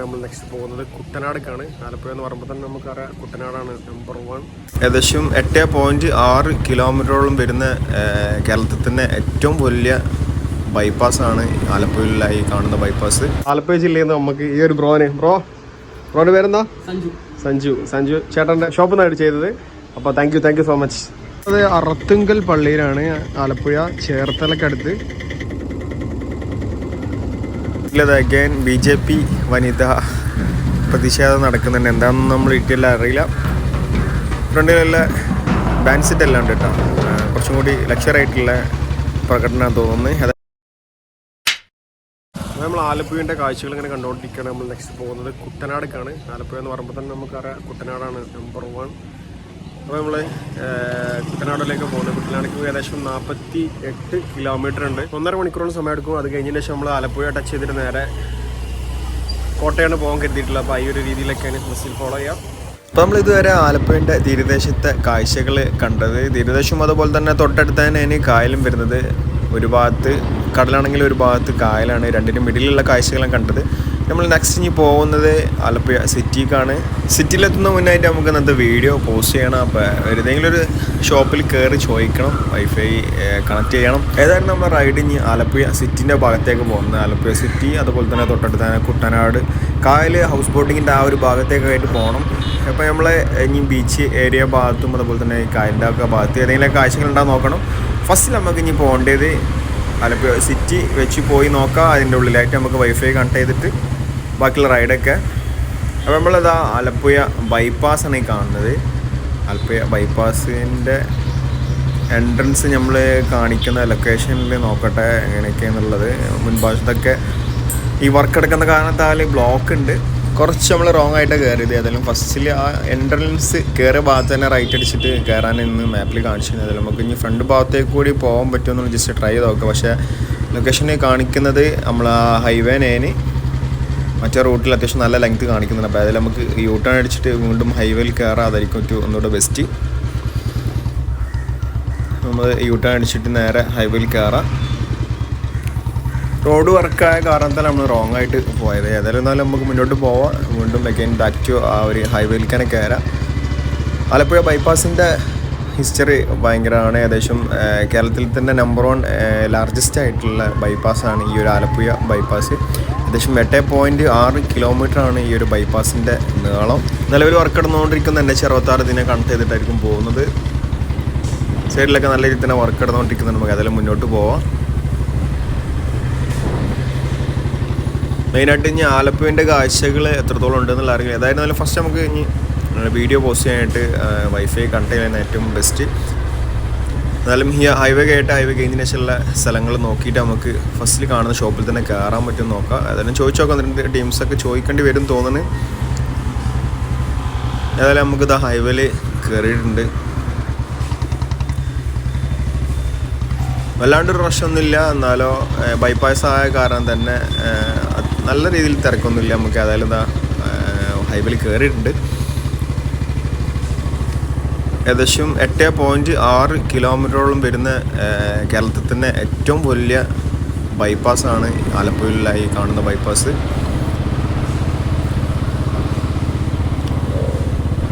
നമ്മൾ നെക്സ്റ്റ് പോകുന്നത് കുട്ടനാടേക്കാണ്. ആലപ്പുഴ എന്ന് പറയുമ്പോൾ തന്നെ നമുക്കറിയാം കുട്ടനാടാണ് നമ്പർ വൺ ഏകദേശം എട്ട് പോയിന്റ് ആറ് കിലോമീറ്ററോളം വരുന്ന കേരളത്തിൽ തന്നെ ഏറ്റവും വലിയ ബൈപ്പാസ് ആണ് ആലപ്പുഴയിലായി കാണുന്ന ബൈപ്പാസ് ആലപ്പുഴ ജില്ലയിൽ നിന്ന് നമുക്ക് ഈ ഒരു ബ്രോനെ. ബ്രോ ബ്രോന്റെ പേരെന്താ? സഞ്ജു. സഞ്ജു. സഞ്ജു ചേട്ടന്റെ ഷോപ്പിൽ നിന്നാണ് ചെയ്തത്. അപ്പോൾ thank you thank you so much അത് അറത്തുങ്കൽ പള്ളിയിലാണ് ആലപ്പുഴ ചേർത്തലക്കടുത്ത്. ഇല്ലത് അഗൈൻ ബി ജെ പി വനിത പ്രതിഷേധം നടക്കുന്നുണ്ട്. എന്താണെന്ന് നമ്മൾ ഡീറ്റെയിൽ അറിയില്ല. ഫ്രണ്ടിലുള്ള ബാൻഡ് സെറ്റ് എല്ലാം ഉണ്ട് കേട്ടോ. കുറച്ചും കൂടി ലക്ഷർ ആയിട്ടുള്ള പ്രകടനം തോന്നുന്നു നമ്മൾ ആലപ്പുഴന്റെ കാഴ്ചകൾ ഇങ്ങനെ കണ്ടുകൊണ്ടിരിക്കുകയാണ്. നമ്മൾ നെക്സ്റ്റ് പോകുന്നത് കുട്ടനാടേക്കാണ് ആലപ്പുഴ എന്ന് പറയുമ്പോൾ തന്നെ നമുക്കറിയാം കുട്ടനാടാണ് നമ്പർ വൺ അപ്പോൾ നമ്മൾ കുട്ടനാടിലേക്ക് പോകുന്നത്. കുട്ടനാടിക്ക് ഏകദേശം നാൽപ്പത്തി എട്ട് കിലോമീറ്റർ ഉണ്ട്. ഒന്നര മണിക്കൂറോളം സമയം എടുക്കും അത് കഴിഞ്ഞ ശേഷം നമ്മൾ ആലപ്പുഴ ടച്ച് ചെയ്തിട്ട് നേരെ കോട്ടയാണ് പോകാൻ കരുതിയിട്ടുള്ളത്. അപ്പോൾ ഈ ഒരു രീതിയിലൊക്കെയാണ് ബസ്സിൽ ഫോളോ ചെയ്യാം അപ്പോൾ നമ്മൾ ഇതുവരെ ആലപ്പുഴന്റെ തീരദേശത്തെ കാഴ്ചകൾ കണ്ടത് തീരദേശം അതുപോലെ തന്നെ തൊട്ടടുത്ത് തന്നെയാണ് കായലും വരുന്നത്. ഒരു ഭാഗത്ത് കടലാണെങ്കിൽ ഒരു ഭാഗത്ത് കായലാണ്. രണ്ടിനും മിഡിലുള്ള കാഴ്ചകളും കണ്ടത്. നമ്മൾ നെക്സ്റ്റ് ഇനി പോകുന്നത് ആലപ്പുഴ സിറ്റിക്കാണ്. സിറ്റിയിലെത്തുന്ന മുന്നായിട്ട് നമുക്ക് ഇന്നത്തെ വീഡിയോ പോസ്റ്റ് ചെയ്യണം. അപ്പോൾ ഏതെങ്കിലും ഒരു ഷോപ്പിൽ കയറി ചോദിക്കണം. വൈഫൈ കണക്ട് ചെയ്യണം. ഏതായാലും നമ്മൾ റൈഡ് ഇനി ആലപ്പുഴ സിറ്റിന്റെ ഭാഗത്തേക്ക് പോകുന്നത്. ആലപ്പുഴ സിറ്റി അതുപോലെ തന്നെ തൊട്ടടുത്ത് തന്നെ കുട്ടനാട്. കായൽ ഹൗസ് ബോട്ടിങ്ങിന്റെ ആ ഒരു ഭാഗത്തേക്കായിട്ട് പോകണം അപ്പോൾ നമ്മൾ ഇനി ബീച്ച് ഏരിയ ഭാഗത്തും അതുപോലെ തന്നെ കായലിന്റെ ഒക്കെ ഭാഗത്ത് ഏതെങ്കിലും കാഴ്ചകൾ ഉണ്ടാകും നോക്കണം. ഫസ്റ്റ് നമുക്ക് ഇനി പോകേണ്ടത് ആലപ്പുഴ സിറ്റി വെച്ച് പോയി നോക്കാം. അതിന്റെ ഉള്ളിലായിട്ട് നമുക്ക് വൈഫൈ കണക്ട് ചെയ്തിട്ട് ബാക്കിയുള്ള റൈഡൊക്കെ. അപ്പോൾ നമ്മളിതാ ആലപ്പുഴ ബൈപ്പാസാണ് ഈ കാണുന്നത്. ആലപ്പുഴ ബൈപ്പാസിന്റെ എൻട്രൻസ് നമ്മൾ കാണിക്കുന്ന ലൊക്കേഷനിൽ നോക്കട്ടെ എങ്ങനെയൊക്കെയാണെന്നുള്ളത് മുൻഭാഗത്തൊക്കെ ഈ വർക്ക് എടുക്കുന്ന കാരണത്താൽ ബ്ലോക്ക് ഉണ്ട്. കുറച്ച് നമ്മൾ റോങ് ആയിട്ട് കയറിയത് ഏതായാലും ഫസ്റ്റിൽ ആ എൻട്രൻസ് കയറിയ ഭാഗത്ത് തന്നെ റൈറ്റ് അടിച്ചിട്ട് കയറാൻ ഇന്ന് മാപ്പിൽ കാണിച്ചിരുന്നത് നമുക്ക് ഇനി ഫ്രണ്ട് ഭാഗത്തേക്ക് കൂടി പോകാൻ പറ്റുമെന്ന് ജസ്റ്റ് ട്രൈ ചെയ്ത് നോക്കാം. പക്ഷേ ലൊക്കേഷനിൽ കാണിക്കുന്നത് നമ്മൾ ആ ഹൈവേ നേന് മറ്റേ റൂട്ടിൽ അത്യാവശ്യം നല്ല ലെങ്ത് കാണിക്കുന്നുണ്ട്. അപ്പോൾ അതിൽ നമുക്ക് യൂ ടേൺ അടിച്ചിട്ട് വീണ്ടും ഹൈവേയിൽ കയറാതായിരിക്കും ഏറ്റവും ഒന്നുകൂടെ ബെസ്റ്റ് നമ്മൾ യൂ ടേൺ അടിച്ചിട്ട് നേരെ ഹൈവേയിൽ കയറാം റോഡ് വർക്കായ കാരണത്താൽ നമ്മൾ റോങ് ആയിട്ട് പോയത്. ഏതായാലും എന്നാലും നമുക്ക് മുന്നോട്ട് പോവാം. വീണ്ടും അഗൈൻ ബാക്ക് ടു ആ ഒരു ഹൈവേയിൽ തന്നെ കയറാം ആലപ്പുഴ ബൈപ്പാസിന്റെ ഹിസ്റ്ററി ഭയങ്കരമാണ്. ഏകദേശം കേരളത്തിൽ തന്നെ നമ്പർ വൺ ലാർജസ്റ്റ് ആയിട്ടുള്ള ബൈപ്പാസാണ് ഈ ഒരു ആലപ്പുഴ ബൈപ്പാസ് ഏകദേശം എട്ട് പോയിന്റ് ആറ് കിലോമീറ്റർ ആണ് ഈ ഒരു ബൈപ്പാസിന്റെ നീളം. നിലവിൽ വർക്ക് നടന്നുകൊണ്ടിരിക്കുന്ന എൻ എച്ച് അറുപത്താറ് ഇതിനെ കണക്ട് ചെയ്തിട്ടായിരിക്കും പോകുന്നത്. സൈഡിലൊക്കെ നല്ല രീതിയിൽ തന്നെ വർക്ക് നടന്നുകൊണ്ടിരിക്കുന്നുണ്ട് നമുക്ക് അതെല്ലാം മുന്നോട്ട് പോവാം. മെയിനായിട്ട് ഇനി ആലപ്പുവിന്റെ കാഴ്ചകൾ എത്രത്തോളം ഉണ്ടെന്നുള്ള അറിയില്ല. ഏതായിരുന്നാലും ഫസ്റ്റ് നമുക്ക് ഇനി വീഡിയോ പോസ്റ്റ് ചെയ്യാനായിട്ട് വൈഫൈ കണക്ട് ചെയ്യാൻ ഏറ്റവും ബെസ്റ്റ് എന്നാലും ഈ ഹൈവേ കേട്ട് ഹൈവേ കഴിഞ്ഞതിന് ശേഷമുള്ള സ്ഥലങ്ങൾ നോക്കിയിട്ട് നമുക്ക് ഫസ്റ്റിൽ കാണുന്ന ഷോപ്പിൽ തന്നെ കയറാൻ പറ്റും നോക്കാം. ഏതായാലും ചോദിച്ചു നോക്കാം രണ്ട് ടീംസൊക്കെ ചോദിക്കേണ്ടി വരും തോന്നുന്നു. ഏതായാലും നമുക്കിത് ഹൈവേയിൽ കയറിയിട്ടുണ്ട് വല്ലാണ്ട് റഷൊന്നുമില്ല എന്നാലോ ബൈപ്പാസ് ആയ കാരണം തന്നെ നല്ല രീതിയിൽ തിരക്കൊന്നുമില്ല. നമുക്ക് ഏതായാലും ഇതാ ഹൈവേയിൽ കയറിയിട്ടുണ്ട് ഏകദേശം എട്ട് പോയിന്റ് ആറ് കിലോമീറ്ററോളം വരുന്ന കേരളത്തിൽ തന്നെ ഏറ്റവും വലിയ ബൈപ്പാസാണ് ആലപ്പുഴയിലായി കാണുന്ന ബൈപ്പാസ്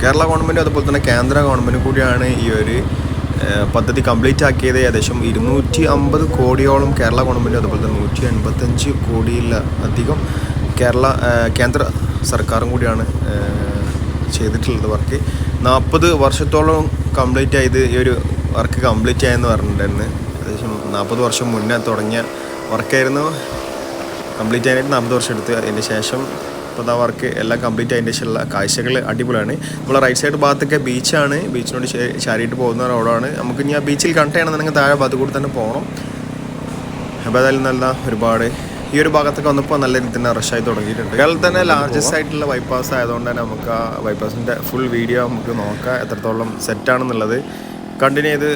കേരള ഗവൺമെന്റ് അതുപോലെ തന്നെ കേന്ദ്ര ഗവൺമെന്റ് കൂടിയാണ് ഈ ഒരു പദ്ധതി കംപ്ലീറ്റ് ആക്കിയത്. ഏകദേശം ഇരുന്നൂറ്റി അമ്പത് കോടിയോളം കേരള ഗവൺമെന്റ് അതുപോലെ തന്നെ നൂറ്റി എൺപത്തഞ്ച് കോടിയിൽ അധികം കേരള കേന്ദ്ര സർക്കാരും കൂടിയാണ് ചെയ്തിട്ടുള്ളത് വർക്ക് നാൽപ്പത് വർഷത്തോളം കംപ്ലീറ്റ് ആയത് ഈ ഒരു വർക്ക് കംപ്ലീറ്റ് ആയെന്ന് പറഞ്ഞിട്ടുണ്ടായിരുന്നു. ഏകദേശം നാൽപ്പത് വർഷം മുന്നേ തുടങ്ങിയ വർക്കായിരുന്നു കംപ്ലീറ്റ് ചെയ്യാനായിട്ട് നാൽപ്പത് വർഷം എടുത്ത് അതിന് ശേഷം ഇപ്പോൾ ആ വർക്ക് എല്ലാം കംപ്ലീറ്റ് ആയതിന്റെ ശേഷമുള്ള കാഴ്ചകൾ അടിപൊളിയാണ്. നമ്മൾ റൈറ്റ് സൈഡ് ഭാഗത്തൊക്കെ ബീച്ചാണ് ബീച്ചിനോട് ചാരിയിട്ട് പോകുന്ന റോഡാണ് നമുക്ക് ഇനി ആ ബീച്ചിൽ കണക്ട് താഴെ ഭാഗത്ത് കൂടി തന്നെ പോകണം അപ്പോൾ അതായാലും നല്ല ഒരുപാട് ഈ ഒരു ഭാഗത്തൊക്കെ വന്നപ്പോൾ നല്ല രീതിയിൽ തന്നെ റഷായി തുടങ്ങിയിട്ടുണ്ട്. കേരളത്തിൽ തന്നെ ലാർജസ്റ്റ് ആയിട്ടുള്ള ബൈപ്പാസ് ആയതുകൊണ്ട് തന്നെ നമുക്ക് ആ ബൈപ്പാസിന്റെ ഫുൾ വീഡിയോ നമുക്ക് നോക്കാം എത്രത്തോളം സെറ്റാണെന്നുള്ളത് കണ്ടിന്യൂ ചെയ്ത്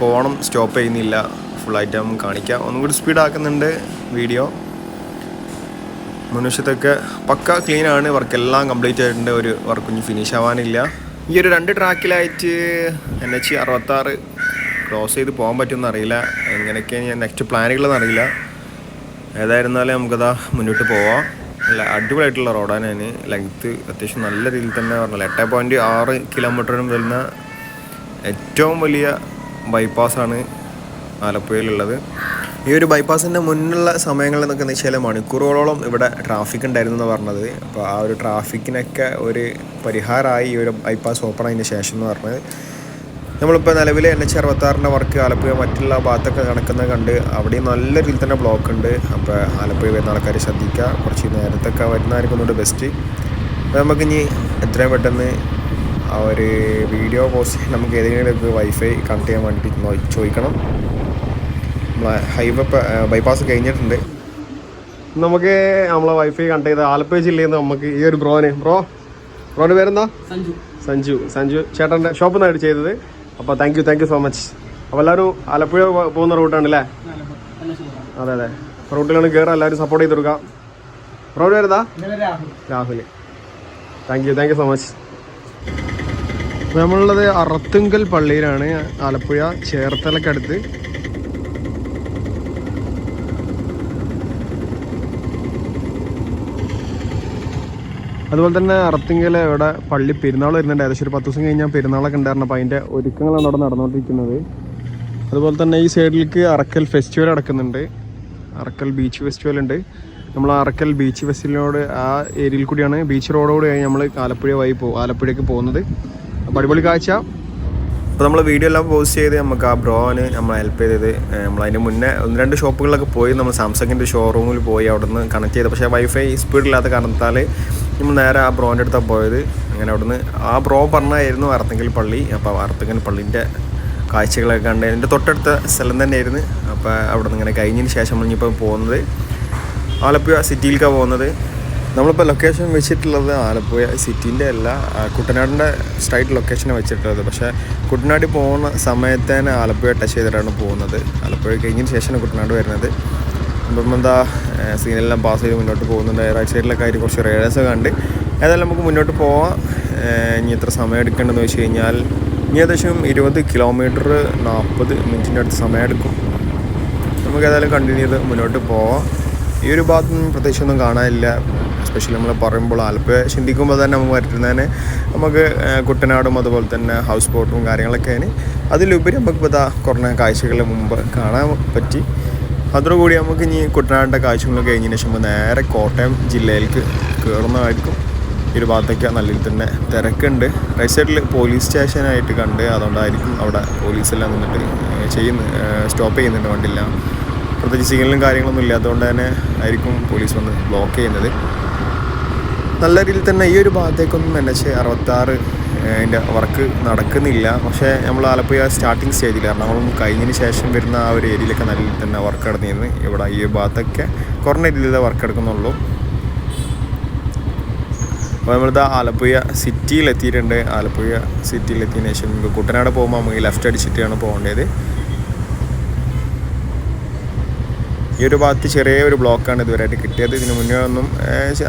പോകണം സ്റ്റോപ്പ് ചെയ്യുന്നില്ല. ഫുള്ളായിട്ട് നമുക്ക് കാണിക്കാം. ഒന്നും കൂടി സ്പീഡ് ആക്കുന്നുണ്ട് വീഡിയോ മുൻവശത്തൊക്കെ പക്ക ക്ലീൻ ആണ്. വർക്ക് എല്ലാം കംപ്ലീറ്റ് ആയിട്ടുണ്ട്. ഒരു വർക്ക് ഇനി ഫിനിഷ് ആവാനില്ല. ഈ ഒരു രണ്ട് ട്രാക്കിലായിട്ട് എൻ എച്ച് അറുപത്താറ് ക്രോസ് ചെയ്ത് പോകാൻ പറ്റുമെന്ന് അറിയില്ല. എങ്ങനെയൊക്കെയാണ് ഞാൻ നെക്സ്റ്റ് പ്ലാനുകളെന്ന് അറിയില്ല. ഏതായിരുന്നാലും നമുക്കതാ മുന്നോട്ട് പോവാം. നല്ല അടിപൊളിയായിട്ടുള്ള റോഡാണ് അതിന്. ലെങ്ത്ത് അത്യാവശ്യം നല്ല രീതിയിൽ തന്നെ പറഞ്ഞത് എട്ട് പോയിന്റ് ആറ് കിലോമീറ്ററിനും വരുന്ന ഏറ്റവും വലിയ ബൈപ്പാസാണ് ആലപ്പുഴയിലുള്ളത്. ഈ ഒരു ബൈപ്പാസിന്റെ മുന്നുള്ള സമയങ്ങളിൽ നിന്നൊക്കെ എന്ന് വെച്ചാൽ മണിക്കൂറുകളോളം ഇവിടെ ട്രാഫിക് ഉണ്ടായിരുന്നു എന്ന് പറഞ്ഞത്. അപ്പോൾ ആ ഒരു ട്രാഫിക്കിനൊക്കെ ഒരു പരിഹാരമായി ഈ ഒരു ബൈപ്പാസ് ഓപ്പൺ ആയതിന് ശേഷം എന്ന് പറഞ്ഞത്. നമ്മളിപ്പോൾ നിലവിൽ എൻ എച്ച് അറുപത്താറിന്റെ വർക്ക് ആലപ്പുഴ മറ്റുള്ള ഭാഗത്തൊക്കെ നടക്കുന്നത് കണ്ട് അവിടെ നല്ല രീതിയിൽ തന്നെ ബ്ലോക്ക് ഉണ്ട്. അപ്പോൾ ആലപ്പുഴ വരുന്ന ആൾക്കാർ ശ്രദ്ധിക്കുക. കുറച്ച് നേരത്തൊക്കെ വരുന്നതായിരിക്കും ഒന്നുകൂടെ ബെസ്റ്റ് അപ്പോൾ നമുക്കിനി എത്രയും പെട്ടെന്ന് ആ ഒരു വീഡിയോ പോസ്റ്റ് നമുക്ക് ഏതെങ്കിലും വൈഫൈ കണക്ട് ചെയ്യാൻ വേണ്ടിയിട്ട് നോ- ചോദിക്കണം. നമ്മളെ ഹൈവേ ബൈപ്പാസ് കഴിഞ്ഞിട്ടുണ്ട്. നമുക്ക് നമ്മളെ വൈഫൈ കണക്ട് ചെയ്ത ആലപ്പുഴ ജില്ലയിൽ നിന്ന് നമുക്ക് ഈ ഒരു ബ്രോനെ ബ്രോ ബ്രോന്റെ പേരെന്താ? സഞ്ജു. സഞ്ജു. സഞ്ജു ചേട്ടന്റെ ഷോപ്പിൽ നിന്നായിട്ട് ചെയ്തത്. അപ്പോൾ thank you thank you so much അപ്പോൾ എല്ലാവരും ആലപ്പുഴ പോകുന്ന റൂട്ടാണ് അല്ലേ അതെ അതെ. റൂട്ടിലാണ് കയറുക എല്ലാവരും സപ്പോർട്ട് ചെയ്ത് കൊടുക്കാം. വരുന്നതാ Rahul. Rahul thank you thank you so much നമ്മളുള്ളത് അറത്തുങ്കൽ പള്ളിയിലാണ് ആലപ്പുഴ ചേർത്തലക്കടുത്ത്. അതുപോലെ തന്നെ അറത്തിങ്കൽ ഇവിടെ പള്ളി പെരുന്നാൾ വരുന്നുണ്ട്. ഏകദേശം ഒരു പത്ത് ദിവസം കഴിഞ്ഞാൽ പെരുന്നാളൊക്കെ ഉണ്ടായിരുന്നു. അപ്പോൾ അതിന്റെ ഒരുക്കങ്ങളാണ് അവിടെ നടന്നുകൊണ്ടിരിക്കുന്നത്. അതുപോലെ തന്നെ ഈ സൈഡിലേക്ക് അറക്കൽ ഫെസ്റ്റിവൽ നടക്കുന്നുണ്ട്. അറക്കൽ ബീച്ച് ഫെസ്റ്റിവൽ ഉണ്ട്. നമ്മൾ അറക്കൽ ബീച്ച് ഫെസ്റ്റിവലിനോട് ആ ഏരിയയിൽ കൂടിയാണ്. ബീച്ച് റോഡോട് കഴിഞ്ഞ് നമ്മൾ ആലപ്പുഴ വഴി പോകും. ആലപ്പുഴയ്ക്ക് പോകുന്നത്. അപ്പോൾ അടിപൊളി കാഴ്ച. അപ്പോൾ നമ്മൾ വീഡിയോ എല്ലാം പോസ്റ്റ് ചെയ്ത് നമുക്ക് ആ ബ്രോന് നമ്മൾ ഹെൽപ്പ് ചെയ്തത് നമ്മൾ അതിന് മുന്നേ ഒന്ന് രണ്ട് ഷോപ്പുകളിലൊക്കെ പോയി നമ്മൾ സാംസങ്ങിന്റെ ഷോറൂമിൽ പോയി അവിടെ നിന്ന് കണക്ട് ചെയ്ത്. പക്ഷേ വൈഫൈ സ്പീഡില്ലാത്ത കാരണത്താൽ നമ്മൾ നേരെ ആ ബ്രോന്റെ അടുത്താണ് പോയത്. അങ്ങനെ അവിടുന്ന് ആ ബ്രോ പറഞ്ഞായിരുന്നു അർത്തങ്കൽ പള്ളി. അപ്പോൾ അർത്തങ്കൽ പള്ളീന്റെ കാഴ്ചകളൊക്കെ കണ്ട് എന്റെ തൊട്ടടുത്ത സ്ഥലം തന്നെയായിരുന്നു. അപ്പോൾ അവിടെ നിന്ന് ഇങ്ങനെ കഴിഞ്ഞതിന് ശേഷം നമ്മളിപ്പോൾ പോകുന്നത് ആലപ്പുഴ സിറ്റിയിലേക്കാണ് പോകുന്നത്. നമ്മളിപ്പോൾ ലൊക്കേഷൻ വെച്ചിട്ടുള്ളത് ആലപ്പുഴ സിറ്റീന്റെ അല്ല കുട്ടനാടിന്റെ സ്ട്രൈറ്റ് ലൊക്കേഷനെ വെച്ചിട്ടുള്ളത്. പക്ഷേ കുട്ടനാട് പോകുന്ന സമയത്ത് തന്നെ ആലപ്പുഴ ടച്ച് ചെയ്തിട്ടാണ് പോകുന്നത്. ആലപ്പുഴ കഴിഞ്ഞതിന് ശേഷമാണ് കുട്ടനാട് വരുന്നത്. അപ്പം എന്താ സീനെല്ലാം പാസ് ചെയ്ത് മുന്നോട്ട് പോകുന്നുണ്ട്. റൈറ്റ് സൈഡിലൊക്കെ ആയിട്ട് കുറച്ച് റേഡേഴ്സ് കണ്ട്. ഏതായാലും നമുക്ക് മുന്നോട്ട് പോവാം. ഇനി എത്ര സമയം എടുക്കേണ്ടതെന്ന് വെച്ച് കഴിഞ്ഞാൽ ഇനി ഏകദേശം ഇരുപത് കിലോമീറ്റർ നാൽപ്പത് മിനിറ്റിന്റെ അടുത്ത് സമയം എടുക്കും. നമുക്ക് ഏതായാലും കണ്ടിന്യൂ ചെയ്ത് മുന്നോട്ട് പോവാം. ഈ ഒരു ഭാഗത്തൊന്നും പ്രത്യേകിച്ചൊന്നും കാണാനില്ല. എസ്പെഷ്യലി നമ്മൾ പറയുമ്പോൾ ആലപ്പുഴ ചിന്തിക്കുമ്പോൾ തന്നെ നമുക്ക് വരുത്തുന്നതിന് നമുക്ക് കുട്ടനാടും അതുപോലെ തന്നെ ഹൗസ് ബോട്ടും കാര്യങ്ങളൊക്കെയാണ്. അതിലുപരി നമുക്കിപ്പോൾ ഇതാ കുറഞ്ഞ കാഴ്ചകളുടെ മുമ്പ് കാണാൻ പറ്റി. അതോടുകൂടി നമുക്ക് ഇനി കുട്ടനാടിന്റെ കാഴ്ചകൾ കഴിഞ്ഞതിന് ശേഷം നേരെ കോട്ടയം ജില്ലയിലേക്ക് കയറുന്നതായിരിക്കും. ഒരു ഭാഗത്തൊക്കെ നല്ല രീതിയിൽ തന്നെ തിരക്കുണ്ട്. റൈറ്റ് സൈഡിൽ പോലീസ് സ്റ്റേഷനായിട്ട് കണ്ട് അതുകൊണ്ടായിരിക്കും അവിടെ പോലീസെല്ലാം നിന്നിട്ട് ചെയ്യുന്നു സ്റ്റോപ്പ് ചെയ്യുന്നുണ്ട് വണ്ടില്ല പ്രത്യേകിച്ച് സിഗ്നലും കാര്യങ്ങളൊന്നും ഇല്ലാത്തതുകൊണ്ട് തന്നെ ആയിരിക്കും പോലീസ് വന്ന് ബ്ലോക്ക് ചെയ്യുന്നത്. നല്ല രീതിയിൽ തന്നെ ഈ ഒരു ഭാഗത്തേക്കൊന്നും എൻ എച്ച് അറുപത്താറ് അതിന്റെ വർക്ക് നടക്കുന്നില്ല. പക്ഷേ നമ്മൾ ആലപ്പുഴ സ്റ്റാർട്ടിങ് സ്റ്റേജിൽ എറണാകുളം കഴിഞ്ഞതിന് ശേഷം വരുന്ന ആ ഒരു ഏരിയയിലൊക്കെ നല്ല തന്നെ വർക്ക് നടന്നിരുന്നു. ഇവിടെ ഈ ഭാഗത്തൊക്കെ കുറഞ്ഞ രീതിയിലേ വർക്ക് എടുക്കുന്നുള്ളൂ അപ്പോൾ നമ്മളിത് ആലപ്പുഴ സിറ്റിയിൽ എത്തിയിട്ടുണ്ട് ആലപ്പുഴ സിറ്റിയിൽ എത്തിയതിനു ശേഷം നമുക്ക് കുട്ടനാട് പോകുമ്പോൾ നമുക്ക് ലെഫ്റ്റ് അടിച്ചിട്ടാണ് പോകേണ്ടത്. ഈ ഒരു ഭാഗത്ത് ചെറിയ ഒരു ബ്ലോക്കാണ് ഇതുവരെയായിട്ട് കിട്ടിയത്. ഇതിന് മുന്നേ ഒന്നും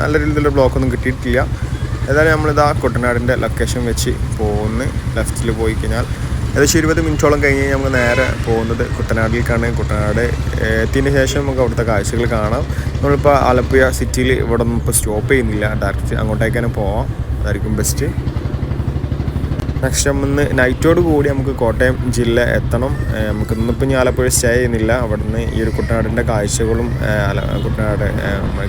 നല്ല രീതിയിലുള്ള ബ്ലോക്കൊന്നും കിട്ടിയിട്ടില്ല. ഏതായാലും നമ്മളിതാ കുട്ടനാടിന്റെ ലൊക്കേഷൻ വെച്ച് പോകുന്നു ലെഫ്റ്റിൽ പോയി കഴിഞ്ഞാൽ ഏകദേശം ഇരുപത് മിനിറ്റോളം കഴിഞ്ഞ് നമുക്ക് നേരെ പോകുന്നത് കുട്ടനാട്ടിലേക്കാണ്. കുട്ടനാട് എത്തിയതിന് ശേഷം നമുക്ക് അവിടുത്തെ കാഴ്ചകൾ കാണാം. നമ്മളിപ്പോൾ ആലപ്പുഴ സിറ്റിയിൽ ഇവിടെ ഒന്നും ഇപ്പോൾ സ്റ്റോപ്പ് ചെയ്യുന്നില്ല. ഡയറക്റ്റ് അങ്ങോട്ടേക്ക് തന്നെ പോവാം. അതായിരിക്കും ബെസ്റ്റ് നെക്സ്റ്റ് ഇന്ന് നൈറ്റോട് കൂടി നമുക്ക് കോട്ടയം ജില്ല എത്തണം. നമുക്ക് ഇന്നിപ്പോൾ ഇനി ആലപ്പുഴ സ്റ്റേ ചെയ്യുന്നില്ല. അവിടുന്ന് ഈ ഒരു കുട്ടനാടിന്റെ കാഴ്ചകളും കുട്ടനാട്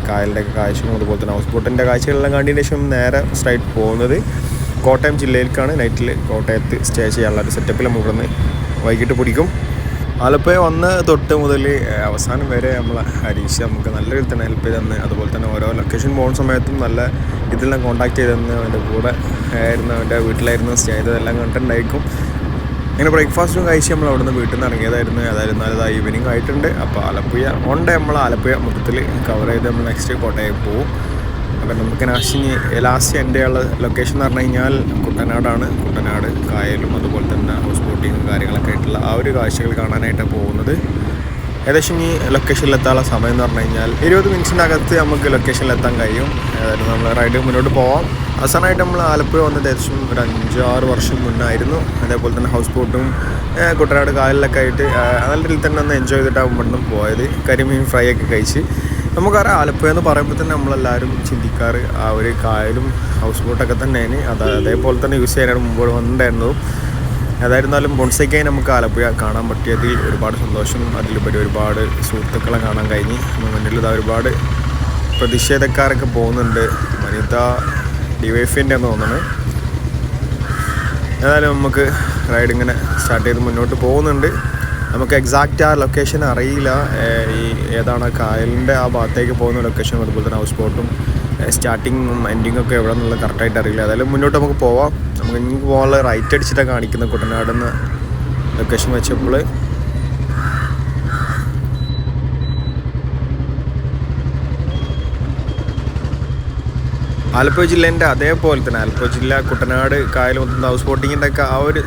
കായലിന്റെ കാഴ്ചകളും അതുപോലെ തന്നെ ഹൗസ് ബോട്ടിന്റെ കാഴ്ചകളെല്ലാം കണ്ടതിന് ശേഷം നേരെ സ്ട്രൈറ്റ് പോകുന്നത് കോട്ടയം ജില്ലയിലേക്കാണ്. നൈറ്റിൽ കോട്ടയത്ത് സ്റ്റേ ചെയ്യാനുള്ള ഒരു സെറ്റപ്പിൽ നമ്മൾ ഇവിടുന്ന് വൈകിട്ട് പിടിക്കും. ആലപ്പുഴ വന്ന് തൊട്ട് മുതൽ അവസാനം വരെ നമ്മൾ ഹരീഷ് നമുക്ക് നല്ല രീതിയിൽ തന്നെ ഹെൽപ്പ് ചെയ്ത് തന്ന് അതുപോലെ തന്നെ ഓരോ ലൊക്കേഷൻ പോകുന്ന സമയത്തും നല്ല ഇതിലെല്ലാം കോൺടാക്ട് ചെയ്ത് തന്ന് അവന്റെ കൂടെ ആയിരുന്നു അവന്റെ വീട്ടിലായിരുന്നു സ്റ്റേ ചെയ്തതെല്ലാം കണ്ടിട്ടുണ്ടായിരിക്കും അങ്ങനെ ബ്രേക്ക്ഫാസ്റ്റും കഴിച്ച് നമ്മൾ അവിടുന്ന് വീട്ടിൽ നിന്ന് ഇറങ്ങിയതായിരുന്നു. അതായിരുന്നു അത് ഈവനിങ് ആയിട്ടുണ്ട്. അപ്പോൾ ആലപ്പുഴ ഉണ്ട് നമ്മൾ ആലപ്പുഴ മൊത്തത്തിൽ കവർ ചെയ്ത് നമ്മൾ നെക്സ്റ്റ് കോട്ടയം പോകും. അപ്പം നമുക്ക് നാശിനി ലാസ്റ്റ് എന്റെ ഉള്ള ലൊക്കേഷൻ എന്ന് പറഞ്ഞു കഴിഞ്ഞാൽ കുട്ടനാടാണ്. കുട്ടനാട് കായലും അതുപോലെ തന്നെ ഹൗസ് ബോട്ടിങ്ങും കാര്യങ്ങളൊക്കെ ആയിട്ടുള്ള ആ ഒരു കാഴ്ചകൾ കാണാനായിട്ടാണ് പോകുന്നത്. ഏകദേശം ഈ ലൊക്കേഷനിലെത്താനുള്ള സമയം എന്ന് പറഞ്ഞു കഴിഞ്ഞാൽ ഇരുപത് മിനിറ്റിനകത്ത് നമുക്ക് ലൊക്കേഷനിലെത്താൻ കഴിയും. ഏതായാലും നമ്മൾ റൈഡ് മുന്നോട്ട് പോവാം. അവസാനമായിട്ട് നമ്മൾ ആലപ്പുഴ വന്നത് ഏകദേശം ഒരു അഞ്ചാറ് വർഷം മുന്നായിരുന്നു. അതേപോലെ തന്നെ ഹൗസ് ബോട്ടും കുട്ടനാട് കായലിലൊക്കെ ആയിട്ട് നല്ല രീതിയിൽ തന്നെ ഒന്ന് എൻജോയ് ഇവിടുന്ന് പോയത്. കരിമീൻ ഫ്രൈ ഒക്കെ കഴിച്ച്. നമുക്കറിയാം ആലപ്പുഴ എന്ന് പറയുമ്പോൾ തന്നെ നമ്മളെല്ലാവരും ചിന്തിക്കാറ് ആ ഒരു കായലും ഹൗസ് ബോട്ടൊക്കെ തന്നെയാണ്. അത് അതേപോലെ തന്നെ യൂസ് ചെയ്യാനാണ് മുമ്പ് വന്നിട്ടുണ്ടായിരുന്നതും. ഏതായിരുന്നാലും ബോൺസൈക്കായി നമുക്ക് ആലപ്പുഴ കാണാൻ പറ്റിയതിൽ ഒരുപാട് സന്തോഷം. അതിലുപരി ഒരുപാട് സുഹൃത്തുക്കളെ കാണാൻ കഴിഞ്ഞ്. മുന്നിൽ ഇതാ ഒരുപാട് പ്രതിഷേധക്കാരൊക്കെ പോകുന്നുണ്ട്. വനിത ഡിവൈഫിന്റെ എന്ന് തോന്നുന്നത് ഏതായാലും നമുക്ക് റൈഡ് ഇങ്ങനെ സ്റ്റാർട്ട് ചെയ്ത് മുന്നോട്ട് പോകുന്നുണ്ട്. നമുക്ക് എക്സാക്റ്റ് ആ ലൊക്കേഷൻ അറിയില്ല. ഈ ഏതാണ് കായലിന്റെ ആ ഭാഗത്തേക്ക് പോകുന്ന ലൊക്കേഷൻ അതുപോലെ തന്നെ ഹൗസ് ബോട്ടും സ്റ്റാർട്ടിങ്ങും എൻഡിങ്ങും ഒക്കെ എവിടെ നിന്നുള്ള കറക്റ്റായിട്ട് അറിയില്ല. ഏതായാലും മുന്നോട്ട് നമുക്ക് പോവാം. നമുക്ക് ഇനി പോകാനുള്ള റൈറ്റ് അടിച്ചിട്ടാണ് കാണിക്കുന്നത് കുട്ടനാട് നിന്ന് ലൊക്കേഷൻ വെച്ചപ്പോൾ. ആലപ്പുഴ ജില്ലേന്റെ അതേപോലെ തന്നെ ആലപ്പുഴ ജില്ല കുട്ടനാട് കായൽ മൊത്തം ഹൗസ് ബോട്ടിങ്ങിന്റെ ഒക്കെ ആ ഒരു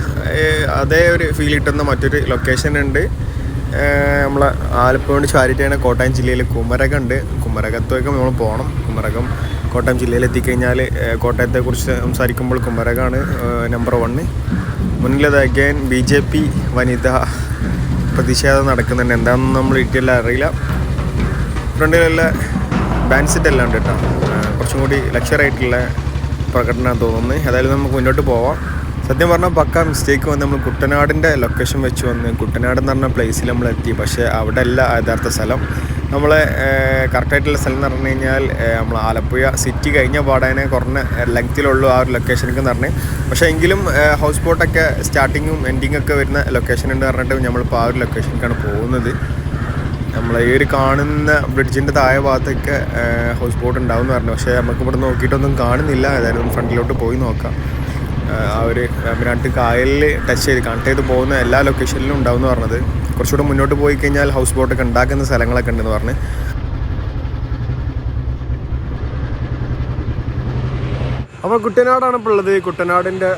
അതേ ഒരു ഫീൽ കിട്ടുന്ന മറ്റൊരു ലൊക്കേഷൻ ഉണ്ട്. നമ്മളെ ആലപ്പുഴ ചാരിറ്റിയാണ് കോട്ടയം ജില്ലയിൽ കുമരകം ഉണ്ട്. കുമരകത്തേക്ക് നമ്മൾ പോകണം. കുമരകം കോട്ടയം ജില്ലയിൽ എത്തിക്കഴിഞ്ഞാൽ കോട്ടയത്തെക്കുറിച്ച് സംസാരിക്കുമ്പോൾ കുമരകമാണ് number one again B J P വനിത പ്രതിഷേധം നടക്കുന്നുണ്ട്. എന്താണെന്ന് നമ്മൾ ഇട്ടില്ല അറിയില്ല. ഫ്രണ്ടിലുള്ള ബാൻസിറ്റ് സെറ്റ് എല്ലാം ഉണ്ട് കേട്ടോ. കുറച്ചും കൂടി ലക്ഷർ ആയിട്ടുള്ള പ്രകടനം തോന്നുന്നു. ഏതായാലും നമുക്ക് മുന്നോട്ട് പോവാം. സത്യം പറഞ്ഞാൽ പക്ക മിസ്റ്റേക്ക് വന്ന് നമ്മൾ കുട്ടനാടിന്റെ ലൊക്കേഷൻ വെച്ച് വന്ന് കുട്ടനാട് എന്ന് പറഞ്ഞ പ്ലേസിൽ നമ്മൾ എത്തി. പക്ഷേ അവിടെ അല്ല യഥാർത്ഥ സ്ഥലം. നമ്മളെ കറക്റ്റായിട്ടുള്ള സ്ഥലം എന്ന് പറഞ്ഞു കഴിഞ്ഞാൽ നമ്മൾ ആലപ്പുഴ സിറ്റി കഴിഞ്ഞ പാടാനെ കുറഞ്ഞ ലെങ്ത്തിലുള്ളൂ ആ ഒരു ലൊക്കേഷനൊക്കെ എന്ന് പറഞ്ഞ്. പക്ഷേ എങ്കിലും ഹൗസ് ബോട്ടൊക്കെ സ്റ്റാർട്ടിങ്ങും എൻഡിങ്ങൊക്കെ വരുന്ന ലൊക്കേഷൻ ഉണ്ട് പറഞ്ഞിട്ട് നമ്മളിപ്പോൾ ആ ഒരു ലൊക്കേഷനിലേക്കാണ് പോകുന്നത്. നമ്മൾ ഈ ഒരു കാണുന്ന ബ്രിഡ്ജിന്റെ താഴെ ഭാഗത്തൊക്കെ ഹൗസ് ബോട്ട് ഉണ്ടാവും എന്ന് പറഞ്ഞു. പക്ഷേ നമുക്ക് ഇവിടെ നോക്കിയിട്ടൊന്നും കാണുന്നില്ല. ഏതായാലും ഫ്രണ്ടിലോട്ട് പോയി നോക്കാം. ആ, ഒരു രണ്ട് കായലിൽ ടച്ച് ചെയ്ത് കണക്ട് ചെയ്ത് പോകുന്ന എല്ലാ ലൊക്കേഷനിലും ഉണ്ടാവും എന്ന് പറഞ്ഞത്. കുറച്ചുകൂടെ മുന്നോട്ട് പോയി കഴിഞ്ഞാൽ ഹൗസ് ബോട്ടൊക്കെ ഉണ്ടാക്കുന്ന സ്ഥലങ്ങളൊക്കെ ഉണ്ടെന്ന് പറഞ്ഞ്. അപ്പോൾ കുട്ടനാടാണ് ഇപ്പോൾ ഉള്ളത്. കുട്ടനാടിന്റെ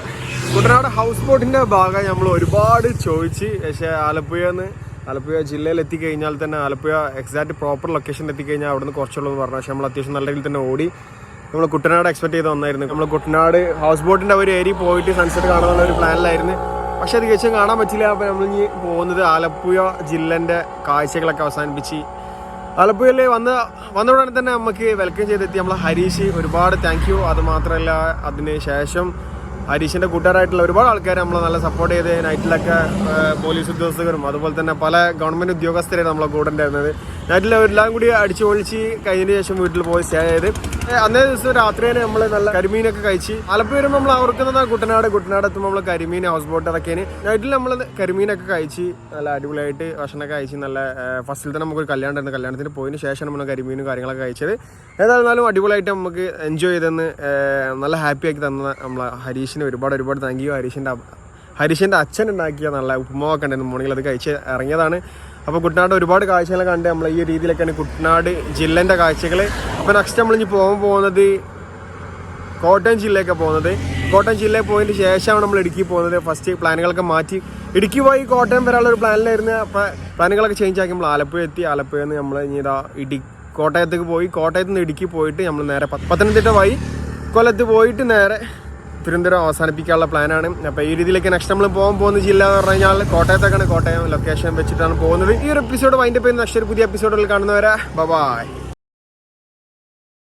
കുട്ടനാട് ഹൗസ് ബോട്ടിന്റെ ഭാഗം നമ്മൾ ഒരുപാട് ചോദിച്ച് പക്ഷേ ആലപ്പുഴന്ന് ആലപ്പുഴ ജില്ലയിൽ എത്തിക്കഴിഞ്ഞാൽ തന്നെ ആലപ്പുഴ എക്സാക്ട് പ്രോപ്പർ ലൊക്കേഷൻ എത്തിക്കഴിഞ്ഞാൽ അവിടെ നിന്ന് കുറച്ചുള്ളൂ എന്ന് പറഞ്ഞു പക്ഷേ നമ്മൾ അത്യാവശ്യം നല്ല രീതിയിൽ തന്നെ ഓടി. നമ്മൾ കുട്ടനാട് എക്സ്പെക്ട് ചെയ്ത് വന്നായിരുന്നു. നമ്മൾ കുട്ടനാട് ഹൗസ് ബോട്ടിന്റെ ഒരു ഏരിയ പോയിട്ട് സൺസെറ്റ് കാണാനുള്ള ഒരു പ്ലാനിലായിരുന്നു പക്ഷേ അത് കഴിച്ചാൽ കാണാൻ പറ്റില്ല അപ്പോൾ നമ്മൾ ഇനി പോകുന്നത് ആലപ്പുഴ ജില്ലന്റെ കാഴ്ചകളൊക്കെ അവസാനിപ്പിച്ച്. ആലപ്പുഴയിൽ വന്ന വന്ന ഉടനെ തന്നെ നമുക്ക് വെൽക്കം ചെയ്തെത്തി. നമ്മളെ ഹരീഷ് ഒരുപാട് താങ്ക് യു അത് മാത്രമല്ല അതിന് ശേഷം ഹരീഷിന്റെ കൂട്ടുകാരായിട്ടുള്ള ഒരുപാട് ആൾക്കാർ നമ്മളെ നല്ല സപ്പോർട്ട് ചെയ്ത് നൈറ്റിലൊക്കെ പോലീസ് ഉദ്യോഗസ്ഥരും അതുപോലെ തന്നെ പല ഗവൺമെന്റ് ഉദ്യോഗസ്ഥരെ നമ്മളെ കൂടെ ഉണ്ടായിരുന്നത്. എല്ലാം കൂടി അടിച്ചു പൊളിച്ച് കഴിഞ്ഞതിന് ശേഷം വീട്ടിൽ പോയി സ്റ്റേ ചെയ്ത് അന്നേ ദിവസം രാത്രി തന്നെ നമ്മൾ നല്ല കരിമീനൊക്കെ കഴിച്ച് ആലപ്പുഴ വരുമ്പോൾ നമ്മൾ അവർക്കുന്നത് കുട്ടനാട് കുട്ടനാട് എത്തുമ്പോൾ നമ്മൾ കരിമീൻ ഹൗസ് ബോട്ട് ഇറക്കിയതിന് നൈറ്റിൽ നമ്മൾ കരിമീനൊക്കെ കഴിച്ച് നല്ല അടിപൊളിയായിട്ട് ഭക്ഷണമൊക്കെ കഴിച്ച് നല്ല ഫസ്റ്റിൽ തന്നെ നമുക്കൊരു കല്യാണം ഉണ്ടായിരുന്നു. കല്യാണത്തിന് പോയതിന് ശേഷം നമ്മൾ കരിമീനും കാര്യങ്ങളൊക്കെ കഴിച്ചത്. ഏതായിരുന്നാലും അടിപൊളിയായിട്ട് നമുക്ക് എൻജോയ് ചെയ്തെന്ന് നല്ല ഹാപ്പി ആക്കി തന്ന നമ്മളെ ഹരീഷിന് ഒരുപാട് ഒരുപാട് താങ്ക് യു ഹരീഷിന്റെ ഹരീഷിന്റെ അച്ഛൻ ഉണ്ടാക്കിയ നല്ല ഉപ്പുമാവൊക്കെ ഉണ്ടായിരുന്നു. മോർണിംഗിൽ അത് കഴിച്ച് ഇറങ്ങിയതാണ്. അപ്പോൾ കുട്ടനാട് ഒരുപാട് കാഴ്ചകൾ കണ്ട് നമ്മൾ ഈ രീതിയിലൊക്കെയാണ് കുട്ടനാട് ജില്ലേന്റെ കാഴ്ചകൾ അപ്പോൾ നെക്സ്റ്റ് നമ്മൾ ഇനി പോകാൻ പോകുന്നത് കോട്ടയം ജില്ലയൊക്കെ പോകുന്നത്. കോട്ടയം ജില്ലയിൽ പോയതിന് ശേഷമാണ് നമ്മൾ ഇടുക്കി പോകുന്നത്. ഫസ്റ്റ് പ്ലാനുകളൊക്കെ മാറ്റി. ഇടുക്കി പോയി കോട്ടയം വരാനുള്ള ഒരു പ്ലാനിലായിരുന്നു അപ്പോൾ പ്ലാനുകളൊക്കെ ചേഞ്ച് ആക്കി നമ്മൾ ആലപ്പുഴ എത്തി. ആലപ്പുഴയിൽ നിന്ന് നമ്മൾ ഇനി ഇതാ ഇടി കോട്ടയത്തേക്ക് പോയി. കോട്ടയത്ത് നിന്ന് ഇടുക്കി പോയിട്ട് നമ്മൾ നേരെ പത്ത- പത്തനംതിട്ട വഴി കൊല്ലത്ത് പോയിട്ട് നേരെ തിരുവനന്തപുരം അവസാനിപ്പിക്കാനുള്ള പ്ലാനാണ്. അപ്പോൾ ഈ രീതിയിലേക്ക് നെക്സ്റ്റ് നമ്മൾ പോകാൻ പോകുന്ന ജില്ല എന്ന് പറഞ്ഞു കഴിഞ്ഞാൽ കോട്ടയത്തേക്കാണ്. കോട്ടയം ലൊക്കേഷൻ വെച്ചിട്ടാണ് പോകുന്നത്. ഈ ഒരു എപ്പിസോഡ് വൈൻഡപ്പ് ചെയ്യുന്ന നെക്സ്റ്റ് ഒരു പുതിയ എപ്പിസോഡിൽ കാണുന്നവരെ ബൈ